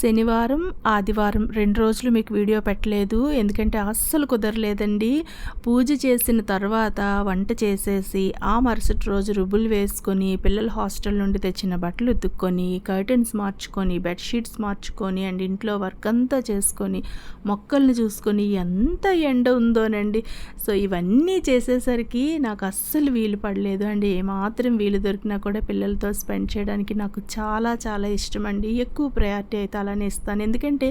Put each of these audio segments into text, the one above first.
శనివారం ఆదివారం రెండు రోజులు మీకు వీడియో పెట్టలేదు. ఎందుకంటే అస్సలు కుదరలేదండి. పూజ చేసిన తర్వాత వంట చేసేసి ఆ మరుసటి రోజు రుబ్బులు వేసుకొని పిల్లల హాస్టల్ నుండి తెచ్చిన బట్టలు ఉతుక్కొని కర్టన్స్ మార్చుకొని బెడ్షీట్స్ మార్చుకొని అండ్ ఇంట్లో వర్క్ అంతా చేసుకొని మొక్కల్ని చూసుకొని ఎంత ఎండ ఉందోనండి. సో ఇవన్నీ చేసేసరికి నాకు అస్సలు వీలు పడలేదు అండి. ఏమాత్రం వీలు దొరికినా కూడా పిల్లలతో స్పెండ్ చేయడానికి నాకు చాలా చాలా ఇష్టం అండి ఎక్కువ ప్రయారిటీ అయితే అలా అలానే ఇస్తాను. ఎందుకంటే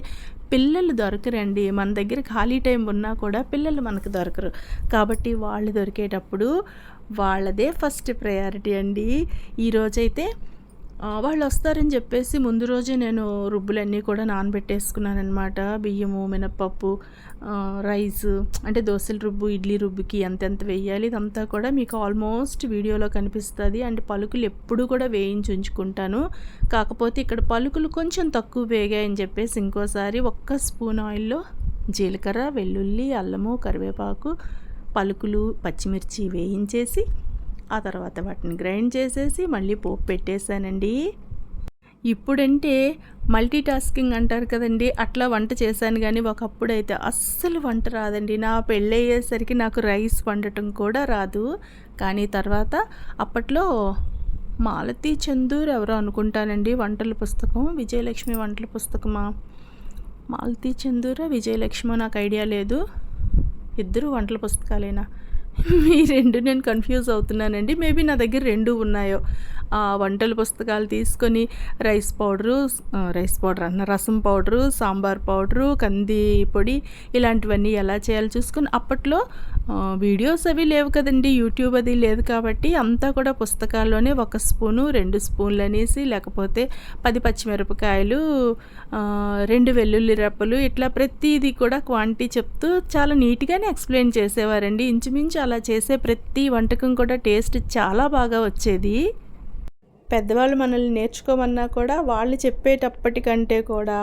పిల్లలు దొరకరండి. మన దగ్గర ఖాళీ టైం ఉన్నా కూడా పిల్లలు మనకు దొరకరు. కాబట్టి వాళ్ళు దొరికేటప్పుడు వాళ్ళదే ఫస్ట్ ప్రయారిటీ అండి. ఈరోజైతే వాళ్ళు వస్తారని చెప్పేసి ముందు రోజే నేను రుబ్బులన్నీ కూడా నానబెట్టేసుకున్నాను అనమాట బియ్యము మినప్పప్పు రైస్ అంటే దోశల రుబ్బు ఇడ్లీ రుబ్బుకి ఎంతెంత వేయాలి ఇదంతా కూడా మీకు ఆల్మోస్ట్ వీడియోలో కనిపిస్తుంది. అంటే పలుకులు ఎప్పుడు కూడా వేయించి ఉంచుకుంటాను. కాకపోతే ఇక్కడ పలుకులు కొంచెం తక్కువ వేగాయని చెప్పేసి ఇంకోసారి ఒక్క స్పూన్ ఆయిల్లో జీలకర్ర వెల్లుల్లి అల్లము కరివేపాకు పలుకులు పచ్చిమిర్చి వేయించేసి ఆ తర్వాత వాటిని గ్రైండ్ చేసేసి మళ్ళీ పోపు పెట్టేశానండి. ఇప్పుడంటే మల్టీ టాస్కింగ్ అంటారు కదండి అట్లా వంట చేశాను కానీ ఒకప్పుడైతే అస్సలు వంట రాదండి. నా పెళ్ళయ్యేసరికి నాకు రైస్ వండటం కూడా రాదు. కానీ తర్వాత అప్పట్లో మాలతి చందూర్ ఎవరో అనుకుంటానండి వంటల పుస్తకం విజయలక్ష్మి వంటల పుస్తకమా? మాలతి చందూరా విజయలక్ష్మి నాకు ఐడియా లేదు. ఇద్దరు వంటల పుస్తకాలేనా? ఈ రెండు నేను కన్ఫ్యూజ్ అవుతున్నానండి. మేబీ నా దగ్గర రెండు ఉన్నాయో. వంటల పుస్తకాలు తీసుకొని రైస్ పౌడరు రైస్ పౌడర్ అన్న రసం పౌడరు సాంబార్ పౌడరు కంది పొడి ఇలాంటివన్నీ ఎలా చేయాలో చూసుకొని అప్పట్లో వీడియోస్ అవి లేవు కదండి యూట్యూబ్ అది లేదు కాబట్టి అంతా కూడా పుస్తకాల్లోనే ఒక స్పూను రెండు స్పూన్లు అనేసి లేకపోతే పది పచ్చిమిరపకాయలు రెండు వెల్లుల్లి రెప్పలు ఇట్లా ప్రతిదీ కూడా క్వాంటిటీ చెప్తూ చాలా నీట్గానే ఎక్స్ప్లెయిన్ చేసేవారండి. ఇంచుమించు అలా చేసే ప్రతి వంటకం కూడా టేస్ట్ చాలా బాగా వచ్చేది. పెద్దవాళ్ళు మనల్ని నేర్చుకోమన్నా కూడా వాళ్ళు చెప్పేటప్పటికంటే కూడా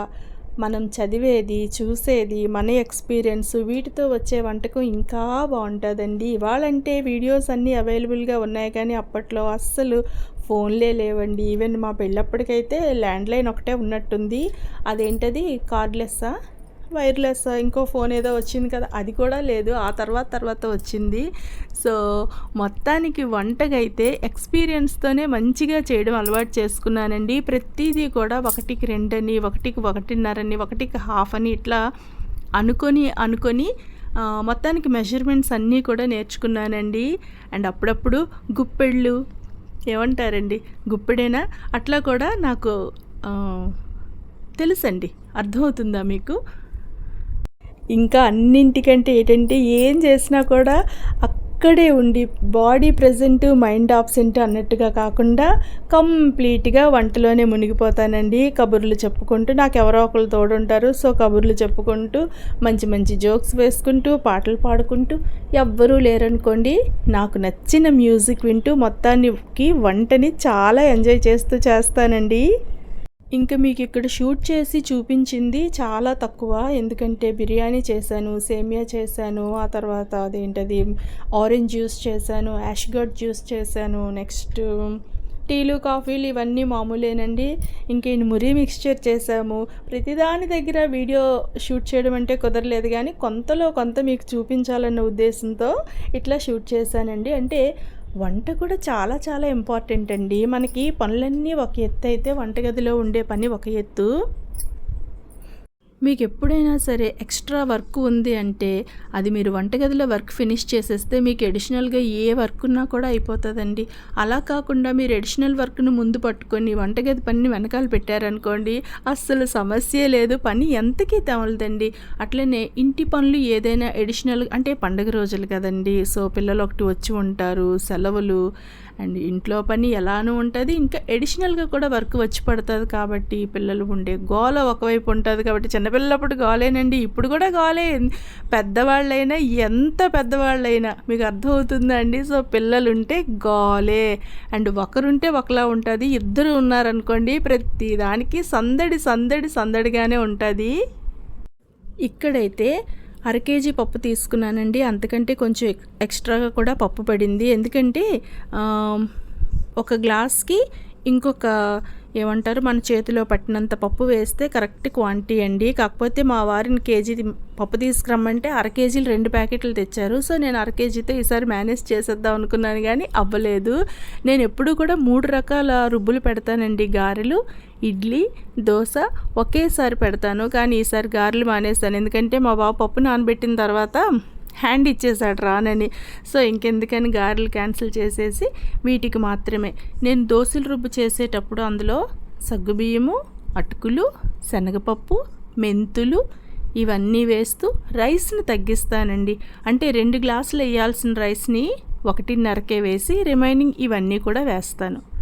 మనం చదివేది చూసేది మన ఎక్స్పీరియన్స్ వీటితో వచ్చే వంటకం ఇంకా బాగుంటుందండి. ఇవాళంటే వీడియోస్ అన్నీ అవైలబుల్గా ఉన్నాయి కానీ అప్పట్లో అస్సలు ఫోన్లే లేవండి. ఈవెన్ మా పెళ్ళప్పటికైతే ల్యాండ్లైన్ ఒకటే ఉన్నట్టుంది. అదేంటది? కార్డ్లెస్సా? వైర్లెస్ ఇంకో ఫోన్ ఏదో వచ్చింది కదా అది కూడా లేదు. ఆ తర్వాత తర్వాత వచ్చింది. సో మొత్తానికి వంటకైతే ఎక్స్పీరియన్స్తోనే మంచిగా చేయడం అలవాటు చేసుకున్నానండి. ప్రతిదీ కూడా ఒకటికి రెండని ఒకటికి ఒకటిన్నరని ఒకటికి హాఫ్ అని ఇట్లా అనుకొని అనుకొని మొత్తానికి మెజర్మెంట్స్ అన్నీ కూడా నేర్చుకున్నానండి. అండ్ అప్పుడప్పుడు గుప్పెళ్ళు ఏమంటారండి? గుప్పెడేనా? అట్లా కూడా నాకు తెలుసండి. అర్థమవుతుందా మీకు? ఇంకా అన్నింటికంటే ఏంటంటే ఏం చేసినా కూడా అక్కడే ఉండి బాడీ ప్రజెంట్ మైండ్ ఆబ్సెంట్ అన్నట్టుగా కాకుండా కంప్లీట్గా వంటలోనే మునిగిపోతానండి. కబుర్లు చెప్పుకుంటూ నాకు ఎవరో ఒకరు తోడుంటారు. సో కబుర్లు చెప్పుకుంటూ మంచి మంచి జోక్స్ వేసుకుంటూ పాటలు పాడుకుంటూ ఎవ్వరూ లేరనుకోండి నాకు నచ్చిన మ్యూజిక్ వింటూ మొత్తానికి వంటని చాలా ఎంజాయ్ చేస్తూ చేస్తానండి. ఇంకా మీకు ఇక్కడ షూట్ చేసి చూపించింది చాలా తక్కువ. ఎందుకంటే బిర్యానీ చేశాను సేమియా చేశాను ఆ తర్వాత అదేంటది ఆరెంజ్ జ్యూస్ చేశాను యాష్గర్డ్ జ్యూస్ చేశాను నెక్స్ట్ టీలు కాఫీలు ఇవన్నీ మామూలేనండి. ఇంకా మురి మిక్స్చర్ చేసాము ప్రతిదాని దగ్గర వీడియో షూట్ చేయడం అంటే కుదరలేదు కానీ కొంతలో కొంత మీకు చూపించాలన్న ఉద్దేశంతో ఇట్లా షూట్ చేశానండి. అంటే వంట కూడా చాలా చాలా ఇంపార్టెంట్ అండి. మనకి పనులన్నీ ఒక ఎత్తు అయితే వంటగదిలో ఉండే పని ఒక ఎత్తు. మీకు ఎప్పుడైనా సరే ఎక్స్ట్రా వర్క్ ఉంది అంటే అది మీరు వంటగదిలో వర్క్ ఫినిష్ చేసేస్తే మీకు ఎడిషనల్గా ఏ వర్క్ ఉన్నా కూడా అయిపోతుందండి. అలా కాకుండా మీరు ఎడిషనల్ వర్క్ను ముందు పట్టుకొని వంటగది పనిని వెనకాల పెట్టారనుకోండి అస్సలు సమస్యే లేదు. పని ఎంతకీ తమలదండి. అట్లనే ఇంటి పనులు ఏదైనా ఎడిషనల్ అంటే పండగ రోజులు కదండి. సో పిల్లలు ఒకటి వచ్చి ఉంటారు సెలవులు అండ్ ఇంట్లో పని ఎలానూ ఉంటుంది. ఇంకా ఎడిషనల్గా కూడా వర్క్ వచ్చి పడుతుంది కాబట్టి పిల్లలు ఉండే గోల ఒకవైపు ఉంటుంది కాబట్టి చిన్నపిల్లప్పుడు గోలేనండి. ఇప్పుడు కూడా గోలే. పెద్దవాళ్ళైనా ఎంత పెద్దవాళ్ళైనా మీకు అర్థమవుతుందండి. సో పిల్లలు ఉంటే గోలే. అండ్ ఒకరుంటే ఒకలా ఉంటుంది. ఇద్దరు ఉన్నారనుకోండి ప్రతి దానికి సందడి సందడి సందడిగానే ఉంటుంది. ఇక్కడైతే అర కేజీ పప్పు తీసుకున్నానండి. అంతకంటే కొంచెం ఎక్- ఎక్స్ట్రాగా కూడా పప్పు పడింది. ఎందుకంటే ఒక గ్లాస్కి ఇంకొక ఏమంటారు? మన చేతిలో పట్టినంత పప్పు వేస్తే కరెక్ట్ క్వాంటిటీ అండి. కాకపోతే మా వారిని కేజీ పప్పు తీసుకురమ్మంటే అర కేజీలు రెండు ప్యాకెట్లు తెచ్చారు. సో నేను అర కేజీతో ఈసారి మేనేజ్ చేసేద్దాం అనుకున్నాను కానీ అవ్వలేదు. నేను ఎప్పుడు కూడా మూడు రకాల రుబ్బులు పెడతానండి. గారెలు ఇడ్లీ దోశ ఒకేసారి పెడతాను. కానీ ఈసారి గారెలు మానేస్తాను ఎందుకంటే మా బాబు పప్పు నానబెట్టిన తర్వాత హ్యాండ్ ఇచ్చేసాడు రానని. సో ఇంకెందుకని గారెలు క్యాన్సిల్ చేసేసి వీటికి మాత్రమే. నేను దోశలు రుబ్బు చేసేటప్పుడు అందులో సగ్గుబియ్యము అటుకులు శనగపప్పు మెంతులు ఇవన్నీ వేస్తూ రైస్ని తగ్గిస్తానండి. అంటే రెండు గ్లాసులు వేయాల్సిన రైస్ని ఒకటిన్నరకే వేసి రిమైనింగ్ ఇవన్నీ కూడా వేస్తాను.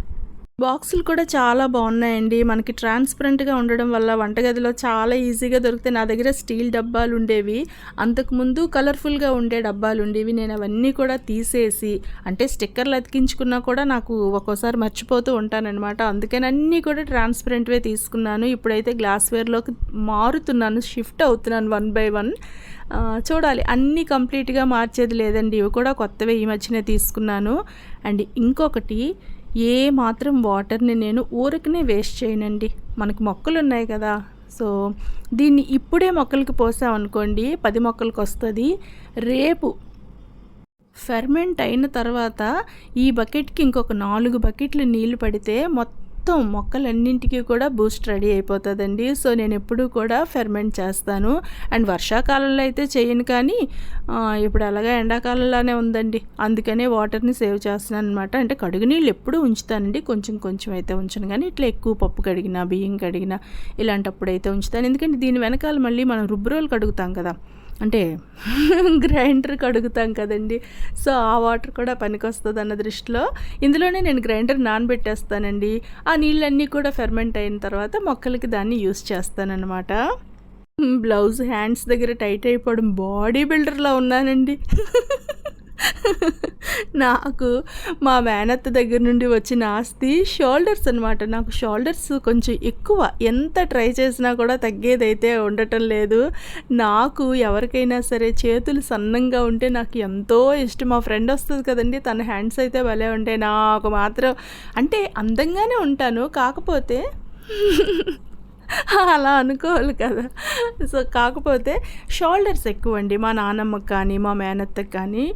బాక్సులు కూడా చాలా బాగున్నాయండి. మనకి ట్రాన్స్పరెంట్గా ఉండడం వల్ల వంటగదిలో చాలా ఈజీగా దొరుకుతాయి నా దగ్గర స్టీల్ డబ్బాలు ఉండేవి. అంతకుముందు కలర్ఫుల్గా ఉండే డబ్బాలు ఉండేవి. నేను అవన్నీ కూడా తీసేసి అంటే స్టిక్కర్లు అతికించుకున్నా కూడా నాకు ఒక్కోసారి మర్చిపోతూ ఉంటానన్నమాట. అందుకని అన్నీ కూడా ట్రాన్స్పరెంట్వే తీసుకున్నాను. ఇప్పుడైతే గ్లాస్వేర్లోకి మారుతున్నాను. షిఫ్ట్ అవుతున్నాను వన్ బై వన్. చూడాలి. అన్నీ కంప్లీట్గా మార్చేది లేదండి. ఇవి కూడా కొత్తవే ఈ మధ్యనే తీసుకున్నాను. అండ్ ఇంకొకటి ఏ మాత్రం వాటర్ని నేను ఊరికనే వేస్ట్ చేయనండి. మనకు మొక్కలు ఉన్నాయి కదా. సో దీన్ని ఇప్పుడే మొక్కలకి పోసామనుకోండి పది మొక్కలకు వస్తుంది. రేపు ఫెర్మెంట్ అయిన తర్వాత ఈ బకెట్కి ఇంకొక నాలుగు బకెట్లు నీళ్ళు పడితే మొత్తం మొత్తం మొక్కలన్నింటికి కూడా బూస్ట్ రెడీ అయిపోతుందండి. సో నేను ఎప్పుడూ కూడా ఫెర్మెంట్ చేస్తాను. అండ్ వర్షాకాలంలో అయితే చేయను కానీ ఇప్పుడు అలాగా ఎండాకాలంలోనే ఉందండి. అందుకనే వాటర్ని సేవ్ చేస్తున్నాను అనమాట అంటే కడుగు నీళ్ళు ఎప్పుడూ ఉంచుతానండి. కొంచెం కొంచెం అయితే ఉంచను కానీ ఇట్లా ఎక్కువ పప్పు కడిగినా బియ్యం కడిగినా ఇలాంటప్పుడు అయితే ఉంచుతాను. ఎందుకంటే దీని వెనకాల మళ్ళీ మనం రుబ్బురోలు కడుగుతాం కదా. అంటే గ్రైండర్ కడుగుతాం కదండి. సో ఆ వాటర్ కూడా పనికొస్తుంది అన్న దృష్టిలో ఇందులోనే నేను గ్రైండర్ నానబెట్టేస్తానండి. ఆ నీళ్ళన్నీ కూడా ఫెర్మెంట్ అయిన తర్వాత మొక్కలకి దాన్ని యూస్ చేస్తానన్నమాట. బ్లౌజ్ హ్యాండ్స్ దగ్గర టైట్ అయిపోవడం బాడీ బిల్డర్లా ఉన్నానండి. నాకు మా మేనత్త దగ్గర నుండి వచ్చిన ఆస్తి షోల్డర్స్ అనమాట నాకు షోల్డర్స్ కొంచెం ఎక్కువ. ఎంత ట్రై చేసినా కూడా తగ్గేదైతే ఉండటం లేదు. నాకు ఎవరికైనా సరే చేతులు సన్నంగా ఉంటే నాకు ఎంతో ఇష్టం. మా ఫ్రెండ్ వస్తుంది కదండి తన హ్యాండ్స్ అయితే భలే ఉంటాయి. నాకు మాత్రం అంటే అందంగానే ఉంటాను. కాకపోతే అలా అనుకోవాలి కదా. సో కాకపోతే షోల్డర్స్ ఎక్కువ అండి మా నాన్నమ్మకి కానీ మా మేనత్తకి కానీ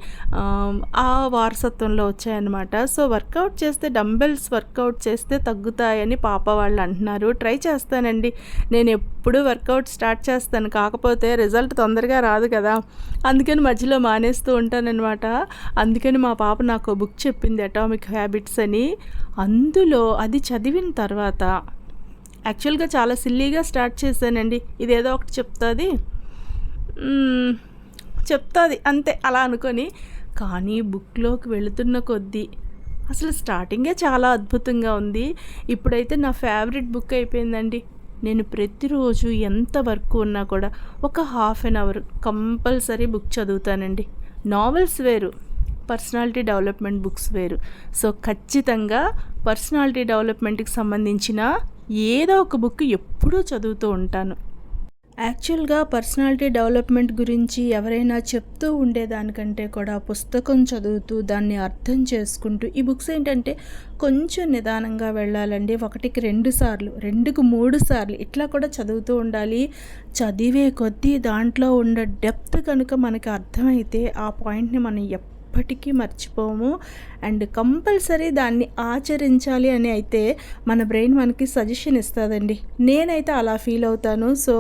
ఆ వారసత్వంలో వచ్చాయన్నమాట. సో వర్కౌట్ చేస్తే డంబెల్స్ వర్కౌట్ చేస్తే తగ్గుతాయని పాప వాళ్ళు అంటున్నారు. ట్రై చేస్తానండి. నేను ఎప్పుడు వర్కౌట్ స్టార్ట్ చేస్తాను. కాకపోతే రిజల్ట్ తొందరగా రాదు కదా. అందుకని మధ్యలో మానేస్తూ ఉంటానన్నమాట. అందుకని మా పాప నాకు బుక్ చెప్పింది అటామిక్ హ్యాబిట్స్ అని. అందులో అది చదివిన తర్వాత యాక్చువల్గా చాలా సిల్లీగా స్టార్ట్ చేశానండి. ఇదేదో ఒకటి చెప్తుంది. చెప్తుంది అంతే అలా అనుకొని. కానీ బుక్లోకి వెళుతున్న కొద్దీ అసలు స్టార్టింగే చాలా అద్భుతంగా ఉంది. ఇప్పుడైతే నా ఫేవరెట్ బుక్ అయిపోయిందండి. నేను ప్రతిరోజు ఎంత వర్క్ ఉన్నా కూడా ఒక half an hour compulsory book చదువుతానండి. Novels వేరు పర్సనాలిటీ డెవలప్మెంట్ బుక్స్ వేరు. సో ఖచ్చితంగా పర్సనాలిటీ డెవలప్మెంట్కి సంబంధించిన ఏదో ఒక బుక్ ఎప్పుడూ చదువుతూ ఉంటాను. యాక్చువల్గా పర్సనాలిటీ డెవలప్మెంట్ గురించి ఎవరైనా చెప్తూ ఉండేదానికంటే కూడా పుస్తకం చదువుతూ దాన్ని అర్థం చేసుకుంటూ ఈ బుక్స్ ఏంటంటే కొంచెం నిదానంగా వెళ్ళాలండి. ఒకటికి రెండు సార్లు రెండుకు మూడు సార్లు ఇట్లా కూడా చదువుతూ ఉండాలి. చదివే కొద్దీ దాంట్లో ఉన్న డెప్త్ కనుక మనకి అర్థమైతే ఆ పాయింట్ని మనం ఎప్పుడు ఎప్పటికీ మర్చిపోము. అండ్ కంపల్సరీ దాన్ని ఆచరించాలి అని అయితే మన బ్రెయిన్ మనకి సజెషన్ ఇస్తుందండి. నేనైతే అలా ఫీల్ అవుతాను. సో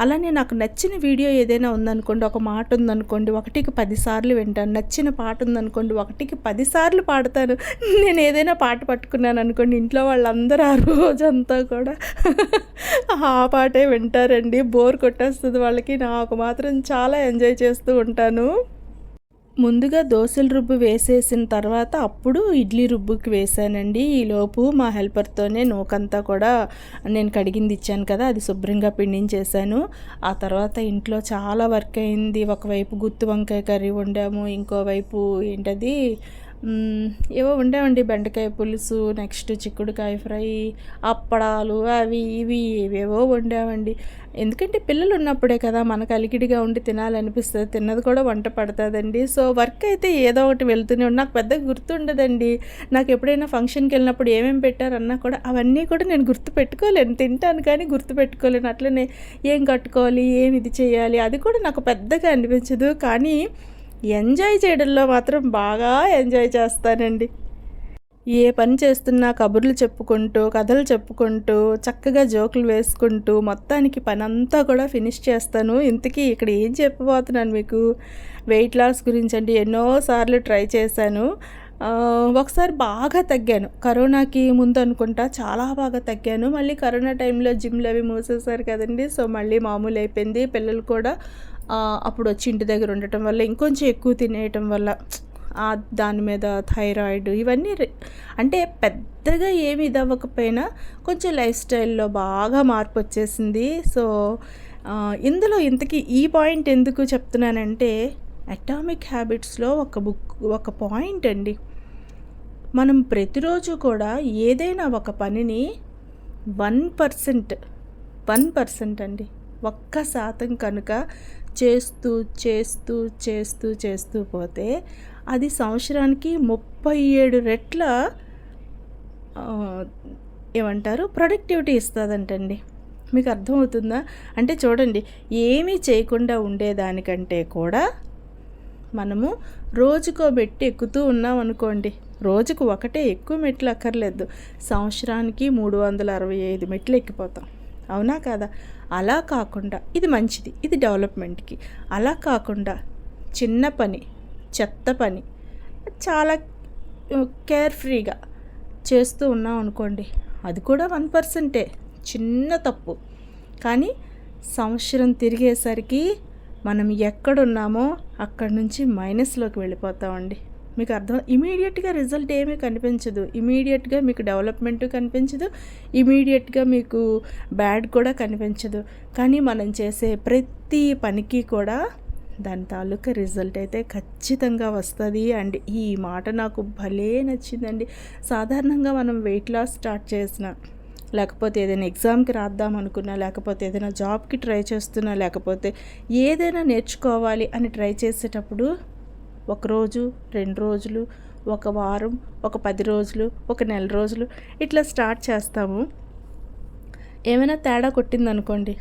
అలానే నాకు నచ్చిన వీడియో ఏదైనా ఉందనుకోండి ఒక మాట ఉందనుకోండి ఒకటికి పదిసార్లు వింటాను. నచ్చిన పాట ఉందనుకోండి ఒకటికి పదిసార్లు పాడతాను. నేను ఏదైనా పాట పట్టుకున్నాను అనుకోండి ఇంట్లో వాళ్ళందరూ ఆ రోజంతా కూడా ఆ పాటే వింటారండి. బోర్ కొట్టేస్తుంది వాళ్ళకి. నాకు మాత్రం చాలా ఎంజాయ్ చేస్తూ ఉంటాను. ముందుగా దోశలు రుబ్బు వేసేసిన తర్వాత అప్పుడు ఇడ్లీ రుబ్బుకి వేసానండి ఈలోపు మా హెల్పర్తోనే నూకంతా కూడా నేను కడిగింది ఇచ్చాను కదా అది శుభ్రంగా పిండించేశాను. ఆ తర్వాత ఇంట్లో చాలా వర్క్ అయింది. ఒకవైపు గుత్తి వంకాయ కర్రీ వండాము ఇంకోవైపు ఏంటది ఏవో ఉండేవండి బెండకాయ పులుసు నెక్స్ట్ చిక్కుడుకాయ ఫ్రై అప్పడాలు అవి ఇవి ఏవేవో వండామండి ఎందుకంటే పిల్లలు ఉన్నప్పుడే కదా మనకు అలికిడిగా ఉండి తినాలనిపిస్తుంది తిన్నది కూడా వంట పడుతుందండి. సో వర్క్ అయితే ఏదో ఒకటి వెళ్తూనే ఉంది నాకు పెద్దగా గుర్తుండదండి. నాకు ఎప్పుడైనా ఫంక్షన్కి వెళ్ళినప్పుడు ఏమేమి పెట్టారన్నా కూడా అవన్నీ కూడా నేను గుర్తు పెట్టుకోలేను. తింటాను కానీ గుర్తు పెట్టుకోలేను. అట్లనే ఏం కట్టుకోవాలి ఏం ఇది చేయాలి అది కూడా నాకు పెద్దగా అనిపించదు. కానీ ఎంజాయ్ చేయడంలో మాత్రం బాగా ఎంజాయ్ చేస్తానండి. ఏ పని చేస్తున్నా కబుర్లు చెప్పుకుంటూ కథలు చెప్పుకుంటూ చక్కగా జోకులు వేసుకుంటూ మొత్తానికి పని అంతా కూడా ఫినిష్ చేస్తాను. ఇంతకీ ఇక్కడ ఏం చెప్పబోతున్నాను మీకు? వెయిట్ లాస్ గురించి అండి ఎన్నోసార్లు ట్రై చేశాను. ఒకసారి బాగా తగ్గాను. కరోనాకి ముందు అనుకుంటా చాలా బాగా తగ్గాను. మళ్ళీ కరోనా టైంలో జిమ్లు అవి మూసేశారు కదండి. సో మళ్ళీ మామూలు అయిపోయింది. పిల్లలు కూడా అప్పుడు వచ్చి ఇంటి దగ్గర ఉండటం వల్ల ఇంకొంచెం ఎక్కువ తినేయటం వల్ల దాని మీద థైరాయిడ్ ఇవన్నీ అంటే పెద్దగా ఏమి ఇదవ్వకపోయినా కొంచెం లైఫ్ స్టైల్లో బాగా మార్పు వచ్చేసింది సో ఇందులో ఇంతకీ ఈ పాయింట్ ఎందుకు చెప్తున్నానంటే అటామిక్ హ్యాబిట్స్లో ఒక బుక్ ఒక పాయింట్ అండి. మనం ప్రతిరోజు కూడా ఏదైనా ఒక పనిని వన్ పర్సెంట్ వన్ పర్సెంట్ అండి ఒక్క శాతం కనుక చేస్తూ చేస్తూ చేస్తూ చేస్తూ పోతే అది సంవత్సరానికి ముప్పై ఏడు రెట్ల ఏమంటారు ప్రొడక్టివిటీ ఇస్తుందంటండి. మీకు అర్థమవుతుందా? అంటే చూడండి ఏమీ చేయకుండా ఉండేదానికంటే కూడా మనము రోజుకో మెట్టు ఎక్కుతూ ఉన్నాం అనుకోండి. రోజుకు ఒకటే ఎక్కువ మెట్లు అక్కర్లేదు. సంవత్సరానికి మూడు వందల అరవై ఐదు మెట్లు ఎక్కిపోతాం. అవునా కాదా? అలా కాకుండా ఇది మంచిది ఇది డెవలప్మెంట్కి. అలా కాకుండా చిన్న పని చెత్త పని చాలా కేర్ ఫ్రీగా చేస్తూ ఉన్నాం అనుకోండి అది కూడా వన్ పర్సెంటే చిన్న తప్పు. కానీ సంవత్సరం తిరిగేసరికి మనం ఎక్కడున్నామో అక్కడి నుంచి మైనస్లోకి వెళ్ళిపోతామండి. మీకు అర్థం ఇమీడియట్గా రిజల్ట్ ఏమీ కనిపించదు. ఇమీడియట్గా మీకు డెవలప్మెంట్ కనిపించదు. ఇమీడియట్గా మీకు బ్యాడ్ కూడా కనిపించదు. కానీ మనం చేసే ప్రతి పనికి కూడా దాని తాలూకా రిజల్ట్ అయితే ఖచ్చితంగా వస్తుంది. అండ్ ఈ మాట నాకు భలే నచ్చిందండి. సాధారణంగా మనం వెయిట్ లాస్ స్టార్ట్ చేసిన లేకపోతే ఏదైనా ఎగ్జామ్కి రాద్దాం అనుకున్నా లేకపోతే ఏదైనా జాబ్కి ట్రై చేస్తున్నా లేకపోతే ఏదైనా నేర్చుకోవాలి అని ట్రై చేసేటప్పుడు ఒక రోజు రెండు రోజులు ఒక వారం ఒక పది రోజులు ఒక నెల రోజులు ఇట్లా స్టార్ట్ చేస్తాము. ఏమైనా తేడా కొట్టిందనుకోండి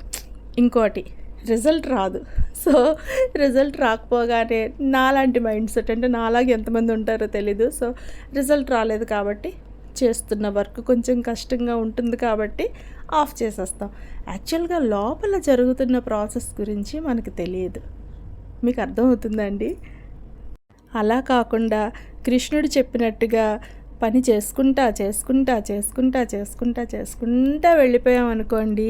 ఇంకోటి రిజల్ట్ రాదు. సో రిజల్ట్ రాకపోగానే నాలాంటి మైండ్ సెట్ అంటే నాలాగే ఎంతమంది ఉంటారో తెలీదు. సో రిజల్ట్ రాలేదు కాబట్టి చేస్తున్న వర్క్ కొంచెం కష్టంగా ఉంటుంది కాబట్టి ఆఫ్ చేసేస్తాం. యాక్చువల్గా లోపల జరుగుతున్న ప్రాసెస్ గురించి మనకు తెలియదు. మీకు అర్థమవుతుందండి అలా కాకుండా కృష్ణుడు చెప్పినట్టుగా పని చేసుకుంటా చేసుకుంటా చేసుకుంటా చేసుకుంటా చేసుకుంటా వెళ్ళిపోయాం అనుకోండి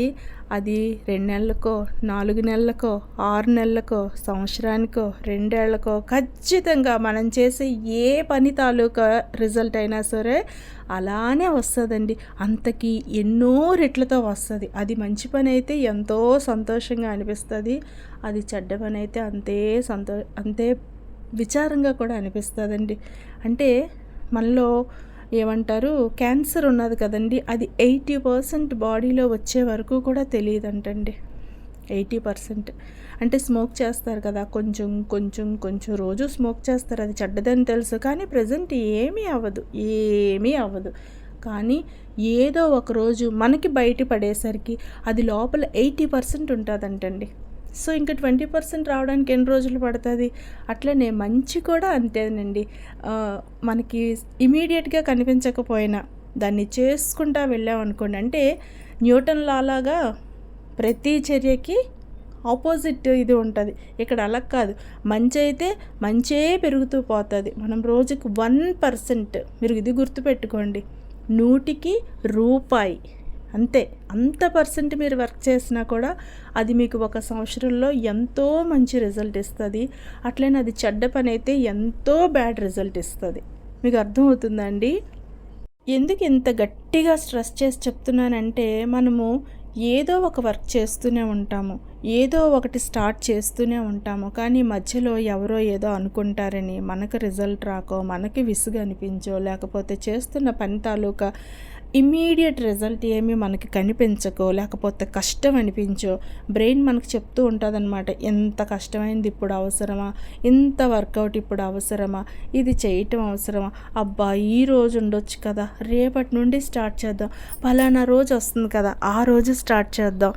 అది రెండు నెలలకో నాలుగు నెలలకో ఆరు నెలలకో సంవత్సరానికో రెండేళ్ళకో ఖచ్చితంగా మనం చేసే ఏ పని తాలూకా రిజల్ట్ అయినా సరే అలానే వస్తుందండి. అంతకి ఎన్నో రెట్లతో వస్తుంది. అది మంచి పని అయితే ఎంతో సంతోషంగా అనిపిస్తుంది. అది చెడ్డ పని అయితే అంతే సంతో అంతే విచారంగా కూడా అనిపిస్తుందండి. అంటే మనలో ఏమంటారు? క్యాన్సర్ ఉన్నది కదండి. అది ఎయిటీ పర్సెంట్ బాడీలో వచ్చే వరకు కూడా తెలియదంటండి. Eighty percent. అంటే స్మోక్ చేస్తారు కదా. కొంచెం కొంచెం కొంచెం రోజు స్మోక్ చేస్తారు. అది చెడ్డదని తెలుసు. కానీ ప్రజెంట్ ఏమీ అవ్వదు. ఏమీ అవ్వదు. కానీ ఏదో ఒక రోజు మనకి బయట పడేసరికి అది లోపల ఎయిటీ పర్సెంట్ ఉంటుందంటండి. సో ఇంకా ట్వంటీ పర్సెంట్ రావడానికి ఎన్ని రోజులు పడుతుంది? అట్లనే మంచి కూడా అంతేనండి. మనకి ఇమీడియట్గా కనిపించకపోయినా దాన్ని చేసుకుంటా వెళ్ళామనుకోండి అంటే న్యూటన్ లాలాగా ప్రతి చర్యకి ఆపోజిట్ ఇది ఉంటుంది. ఇక్కడ అలా కాదు. మంచి అయితే మంచే పెరుగుతూ పోతుంది. మనం రోజుకి వన్ పర్సెంట్ మీరు ఇది గుర్తుపెట్టుకోండి. నూటికి రూపాయి. అంతే. అంత పర్సెంట్ మీరు వర్క్ చేసినా కూడా అది మీకు ఒక సంవత్సరంలో ఎంతో మంచి రిజల్ట్ ఇస్తుంది. అట్లనే అది చెడ్డ పని అయితే ఎంతో బ్యాడ్ రిజల్ట్ ఇస్తుంది. మీకు అర్థమవుతుందండి? ఎందుకు ఇంత గట్టిగా స్ట్రెస్ చేసి చెప్తున్నానంటే మనము ఏదో ఒక వర్క్ చేస్తూనే ఉంటాము. ఏదో ఒకటి స్టార్ట్ చేస్తూనే ఉంటాము. కానీ మధ్యలో ఎవరో ఏదో అనుకుంటారని మనకు రిజల్ట్ రాకో మనకి విసుగు అనిపించో లేకపోతే చేస్తున్న పని తాలూకా ఇమ్మీడియట్ రిజల్ట్ ఏమి మనకి కనిపించకో లేకపోతే కష్టం అనిపించో బ్రెయిన్ మనకు చెప్తూ ఉంటుందన్నమాట ఎంత కష్టమైంది ఇప్పుడు అవసరమా? ఇంత వర్కౌట్ ఇప్పుడు అవసరమా? ఇది చేయటం అవసరమా? అబ్బా ఈ రోజు ఉండొచ్చు కదా రేపటి నుండి స్టార్ట్ చేద్దాం పలానా రోజు వస్తుంది కదా ఆ రోజు స్టార్ట్ చేద్దాం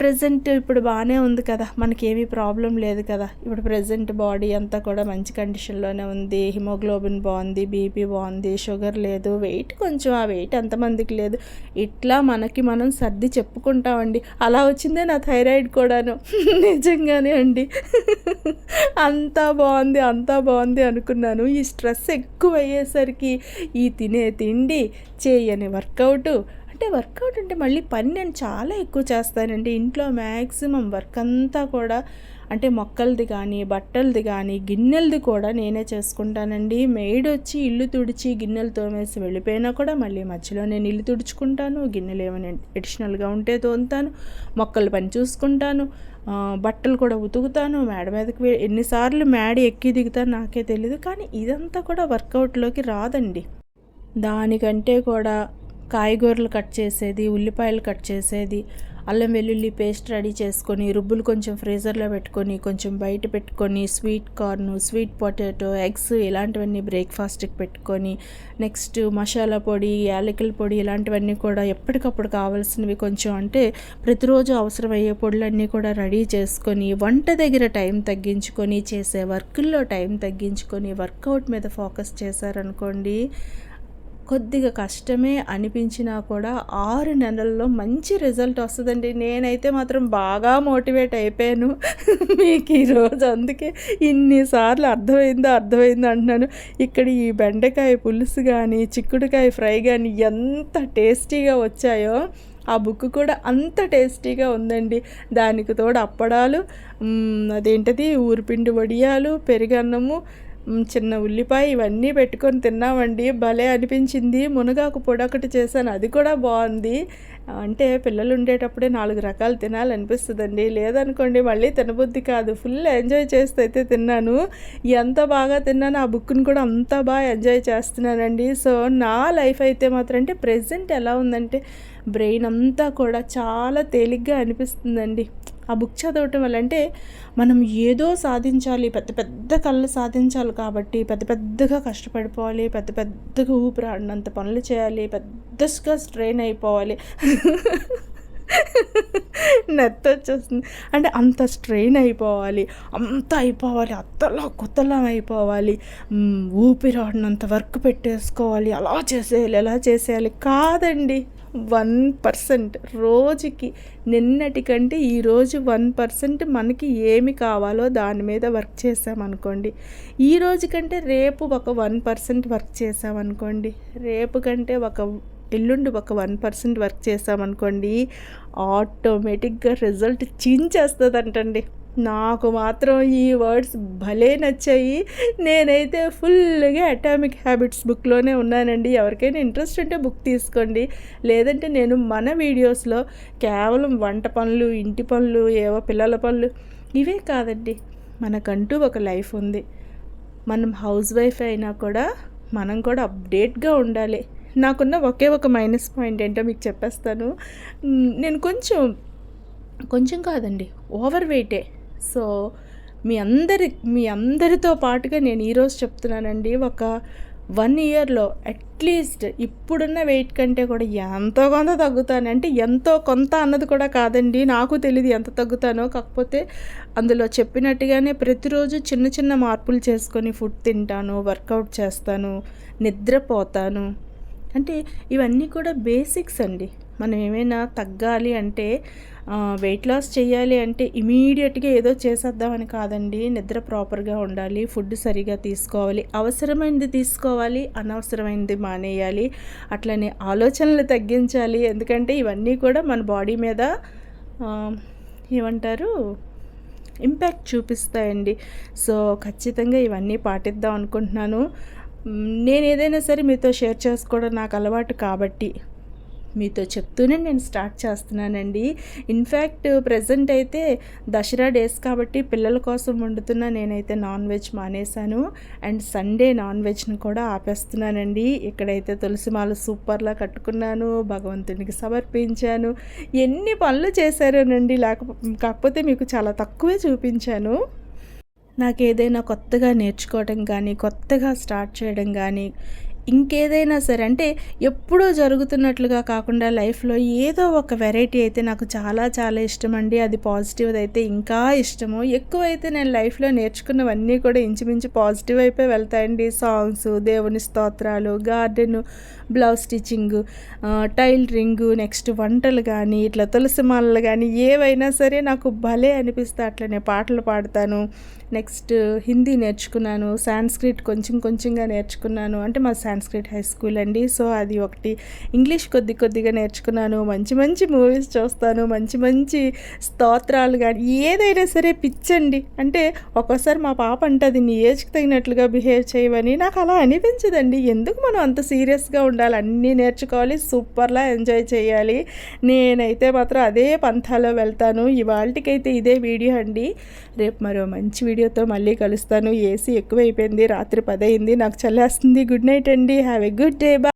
ప్రజెంట్ ఇప్పుడు బాగానే ఉంది కదా. మనకి ఏమీ ప్రాబ్లం లేదు కదా. ఇప్పుడు ప్రజెంట్ బాడీ అంతా కూడా మంచి కండిషన్లోనే ఉంది. హిమోగ్లోబిన్ బాగుంది బీపీ బాగుంది షుగర్ లేదు వెయిట్ కొంచెం ఆ వెయిట్ ఎంతమందికి లేదు. ఇట్లా మనకి మనం సర్ది చెప్పుకుంటామండి. అలా వచ్చిందే నా థైరాయిడ్ కూడాను. నిజంగానే అండి. అంతా బాగుంది అంతా బాగుంది అనుకున్నాను. ఈ స్ట్రెస్ ఎక్కువ అయ్యేసరికి ఈ తినే తిండి చేయని వర్కౌటు అంటే వర్కౌట్ అంటే మళ్ళీ పని నేను చాలా ఎక్కువ చేస్తానండి. ఇంట్లో మ్యాక్సిమం వర్క్ అంతా కూడా అంటే మొక్కలది కానీ బట్టలది కానీ గిన్నెలది కూడా నేనే చేసుకుంటానండి. మెయిడ్ వచ్చి ఇల్లు తుడిచి గిన్నెలు తోమేసి వెళ్ళిపోయినా కూడా మళ్ళీ మధ్యలో నేను ఇల్లు తుడుచుకుంటాను గిన్నెలు ఏమైనా అడిషనల్గా ఉంటే తోముతాను మొక్కలు పని చూసుకుంటాను బట్టలు కూడా ఉతుకుతాను మేడ మీదకి ఎన్నిసార్లు మేడ ఎక్కి దిగుతాను నాకే తెలియదు కానీ ఇదంతా కూడా వర్కౌట్లోకి రాదండి. దానికంటే కూడా కాయగూరలు కట్ చేసేది ఉల్లిపాయలు కట్ చేసేది అల్లం వెల్లుల్లి పేస్ట్ రెడీ చేసుకొని రుబ్బులు కొంచెం ఫ్రీజర్లో పెట్టుకొని కొంచెం బయట పెట్టుకొని sweet corn sweet potato eggs ఇలాంటివన్నీ బ్రేక్ఫాస్ట్కి పెట్టుకొని నెక్స్ట్ మసాలా పొడి యాలకుల పొడి ఇలాంటివన్నీ కూడా ఎప్పటికప్పుడు కావాల్సినవి కొంచెం అంటే ప్రతిరోజు అవసరమయ్యే పొడులన్నీ కూడా రెడీ చేసుకొని వంట దగ్గర టైం తగ్గించుకొని చేసే వర్కుల్లో టైం తగ్గించుకొని వర్కౌట్ మీద ఫోకస్ చేశారనుకోండి కొద్దిగా కష్టమే అనిపించినా కూడా ఆరు నెలల్లో మంచి రిజల్ట్ వస్తుందండి. నేనైతే మాత్రం బాగా మోటివేట్ అయిపోయాను. మీకు ఈరోజు అందుకే ఇన్నిసార్లు అర్థమైందో అర్థమైందో అంటున్నాను. ఇక్కడ ఈ బెండకాయ పులుసు కానీ చిక్కుడుకాయ ఫ్రై కానీ ఎంత టేస్టీగా వచ్చాయో ఆ బుక్ కూడా అంత టేస్టీగా ఉందండి. దానికి తోడు అప్పడాలు అదేంటది? ఊరిపిండి వడియాలు పెరుగన్నము చిన్న ఉల్లిపాయ ఇవన్నీ పెట్టుకొని తిన్నామండి. భలే అనిపించింది. మునగాకు పొడి ఒకటి చేశాను. అది కూడా బాగుంది. అంటే పిల్లలు ఉండేటప్పుడే నాలుగు రకాలు తినాలనిపిస్తుందండి. లేదనుకోండి మళ్ళీ తినబుద్ధి కాదు. ఫుల్ ఎంజాయ్ చేస్తే అయితే తిన్నాను. ఎంత బాగా తిన్నాను ఆ బుక్ని కూడా అంత బాగా ఎంజాయ్ చేస్తున్నానండి. సో నా లైఫ్ అయితే మాత్రం అంటే ప్రజెంట్ ఎలా ఉందంటే బ్రెయిన్ అంతా కూడా చాలా తేలిగ్గా అనిపిస్తుందండి. ఆ బుక్ చదవటం వల్ల అంటే మనం ఏదో సాధించాలి పెద్ద పెద్ద కళ్ళు సాధించాలి కాబట్టి పెద్ద పెద్దగా కష్టపడిపోవాలి పెద్ద పెద్దగా ఊపిరాడినంత పనులు చేయాలి పెద్దగా స్ట్రెయిన్ అయిపోవాలి. నెత్త వచ్చేస్తుంది. అంటే అంత స్ట్రెయిన్ అయిపోవాలి అంత అయిపోవాలి అత్తలా కొత్తలా అయిపోవాలి. ఊపిరాడినంత వర్క్ పెట్టేసుకోవాలి అలా చేసేయాలి ఎలా చేసేయాలి కాదండి. వన్ పర్సెంట్ రోజుకి నిన్నటికంటే ఈరోజు వన్ పర్సెంట్ మనకి ఏమి కావాలో దాని మీద వర్క్ చేసామనుకోండి ఈ రోజు కంటే రేపు ఒక వన్ పర్సెంట్ వర్క్ చేసామనుకోండి రేపు కంటే ఒక ఎల్లుండి ఒక వన్ పర్సెంట్ వర్క్ చేసామనుకోండి ఆటోమేటిక్గా రిజల్ట్ చించేస్తుందంటండి. నాకు మాత్రం ఈ వర్డ్స్ భలే నచ్చాయి. నేనైతే ఫుల్గా అటామిక్ హ్యాబిట్స్ బుక్లోనే ఉన్నానండి. ఎవరికైనా ఇంట్రెస్ట్ ఉంటే బుక్ తీసుకోండి. లేదంటే నేను మన వీడియోస్లో కేవలం వంట పనులు ఇంటి పనులు ఏవో పిల్లల పనులు ఇవే కాదండి. మనకంటూ ఒక లైఫ్ ఉంది. మనం హౌస్ వైఫ్ అయినా కూడా మనం కూడా అప్డేట్గా ఉండాలి. నాకున్న ఒకే ఒక మైనస్ పాయింట్ ఏంటో మీకు చెప్పేస్తాను. నేను కొంచెం కొంచెం కాదండి ఓవర్ వెయిటే. సో మీ అందరి మీ అందరితో పాటుగా నేను ఈరోజు చెప్తున్నానండి ఒక వన్ ఇయర్లో అట్లీస్ట్ ఇప్పుడున్న వెయిట్ కంటే కూడా ఎంతో కొంత తగ్గుతాను. అంటే ఎంతో కొంత అన్నది కూడా కాదండి నాకు తెలియదు ఎంత తగ్గుతానో. కాకపోతే అందులో చెప్పినట్టుగానే ప్రతిరోజు చిన్న చిన్న మార్పులు చేసుకొని ఫుడ్ తింటాను వర్కౌట్ చేస్తాను నిద్రపోతాను. అంటే ఇవన్నీ కూడా బేసిక్స్ అండి. మనం ఏమైనా తగ్గాలి అంటే వెయిట్ లాస్ చేయాలి అంటే ఇమీడియట్గా ఏదో చేసేద్దామని కాదండి. నిద్ర ప్రాపర్గా ఉండాలి ఫుడ్ సరిగా తీసుకోవాలి అవసరమైనది తీసుకోవాలి అనవసరమైనది మానేయాలి అట్లనే ఆలోచనలు తగ్గించాలి. ఎందుకంటే ఇవన్నీ కూడా మన బాడీ మీద ఏమంటారు ఇంపాక్ట్ చూపిస్తాయండి. సో ఖచ్చితంగా ఇవన్నీ పాటిద్దాం అనుకుంటున్నాను. నేను ఏదైనా సరే మీతో షేర్ చేసుకోవడం నాకు అలవాటు కాబట్టి. మీతో చెప్తూనే నేను స్టార్ట్ చేస్తున్నానండి. ఇన్ఫ్యాక్ట్ ప్రజెంట్ అయితే దసరా డేస్ కాబట్టి పిల్లల కోసం వండుతున్న నేనైతే నాన్ వెజ్ మానేశాను. అండ్ సండే నాన్ వెజ్ని కూడా ఆపేస్తున్నానండి. ఇక్కడైతే తులసిమాల సూపర్లా కట్టుకున్నాను. భగవంతునికి సమర్పించాను. ఎన్ని పనులు చేశారోనండి. లేక కాకపోతే మీకు చాలా తక్కువే చూపించాను. నాకు ఏదైనా కొత్తగా నేర్చుకోవడం కానీ కొత్తగా స్టార్ట్ చేయడం కానీ ఇంకేదైనా సరే అంటే ఎప్పుడూ జరుగుతున్నట్లుగా కాకుండా లైఫ్లో ఏదో ఒక వెరైటీ అయితే నాకు చాలా చాలా ఇష్టం అండి అది పాజిటివ్ అయితే ఇంకా ఇష్టము. ఎక్కువైతే నేను లైఫ్లో నేర్చుకున్నవన్నీ కూడా ఇంచుమించు పాజిటివ్ అయిపోయి వెళ్తాయండి. సాంగ్స్ దేవుని స్తోత్రాలు garden blouse stitching tailoring next వంటలు కానీ ఇట్లా తులసి మాలలు కానీ ఏవైనా సరే నాకు భలే అనిపిస్తే. అట్లనే పాటలు పాడతాను. నెక్స్ట్ హిందీ నేర్చుకున్నాను. సాంస్క్రిట్ కొంచెం కొంచెంగా నేర్చుకున్నాను. అంటే మా సాంస్క్రిట్ హై స్కూల్ అండి. సో అది ఒకటి ఇంగ్లీష్ కొద్ది కొద్దిగా నేర్చుకున్నాను. మంచి మంచి మూవీస్ చూస్తాను. మంచి మంచి స్తోత్రాలు కానీ ఏదైనా సరే పిచ్చండి. అంటే ఒక్కోసారి మా పాప అంటది నీ ఏజ్కి తగినట్లుగా బిహేవ్ చేయమని నాకు అలా అనిపించదండి. ఎందుకు మనం అంత సీరియస్గా ఉండాలి? అన్నీ నేర్చుకోవాలి సూపర్లా ఎంజాయ్ చేయాలి. నేనైతే మాత్రం అదే పంథాలో వెళ్తాను. ఇవాళకైతే ఇదే వీడియో అండి. రేపు మరో మంచి వీడియోతో మళ్ళీ కలుస్తాను. ఏసీ ఎక్కువైపోయింది. రాత్రి పదయింది నాకు చల్లేస్తుంది. గుడ్ నైట్ అండి. హ్యావ్ ఎ గుడ్ డే బా